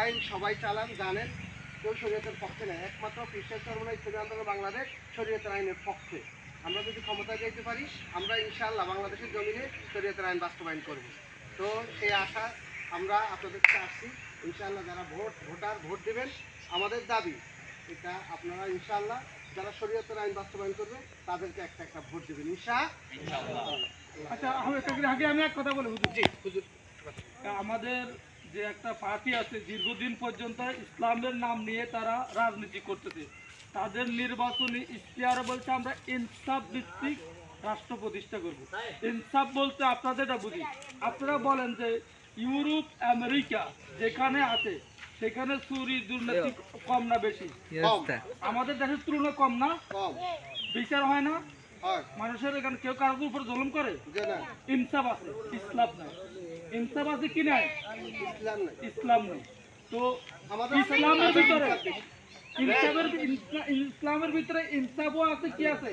আইন সবাই চালান জানেন কেউ শরীয়তের পক্ষে নেই। একমাত্র খ্রিস্টান সর্বনা ইসলামী আন্দোলন বাংলাদেশ শরীয়তের আইনের পক্ষে। আমরা যদি ক্ষমতায় যেতে পারি আমরা ইনশাআল্লাহ বাংলাদেশের জমিনে শরীয়তের আইন বাস্তবায়ন করব। তো সেই আশা আমরা আপনাদের কাছে আসছি। ইনশাআল্লাহ যারা ভোট ভোটার ভোট দেবেন আমাদের দাবি এটা আপনারা ইনশাআল্লাহ যারা শরীয়তের আইন বাস্তবায়ন করবে তাদেরকে একটা একটা ভোট দেবেন ইনশা আচ্ছা আগে আমি এক কথা বলে হুজুর। জি হুজুর। আমাদের যে একটা পার্টি আছে দীর্ঘদিন পর্যন্ত ইসলামের নাম নিয়ে তারা রাজনীতি করতেছে। তাদের নির্বাচনী ইশতেহারে বলছে আমরা ইনসাফ ভিত্তিক রাষ্ট্র প্রতিষ্ঠা করব। ইনসাফ বলতে আপনাদের এটা বুঝি। আপনারা বলেন যে ইউরোপ আমেরিকা যেখানে আছে সেখানে চুরি দুর্নীতি কম না বেশি? আমাদের দেশের তুলনায় কম না? বিচার হয় না? মানুষের এখানে কেউ কারোর উপর জুলুম করে? ইনসাফ আছে ইসলাম নাই। ইনসাফ আছে কি নাই? ইসলাম নাই। ইসলাম নাই। তো আমাদের ইসলামের ভিতরে ইনসাফের ইসলামের ভিতরে ইনসাফও আছে কি আছে?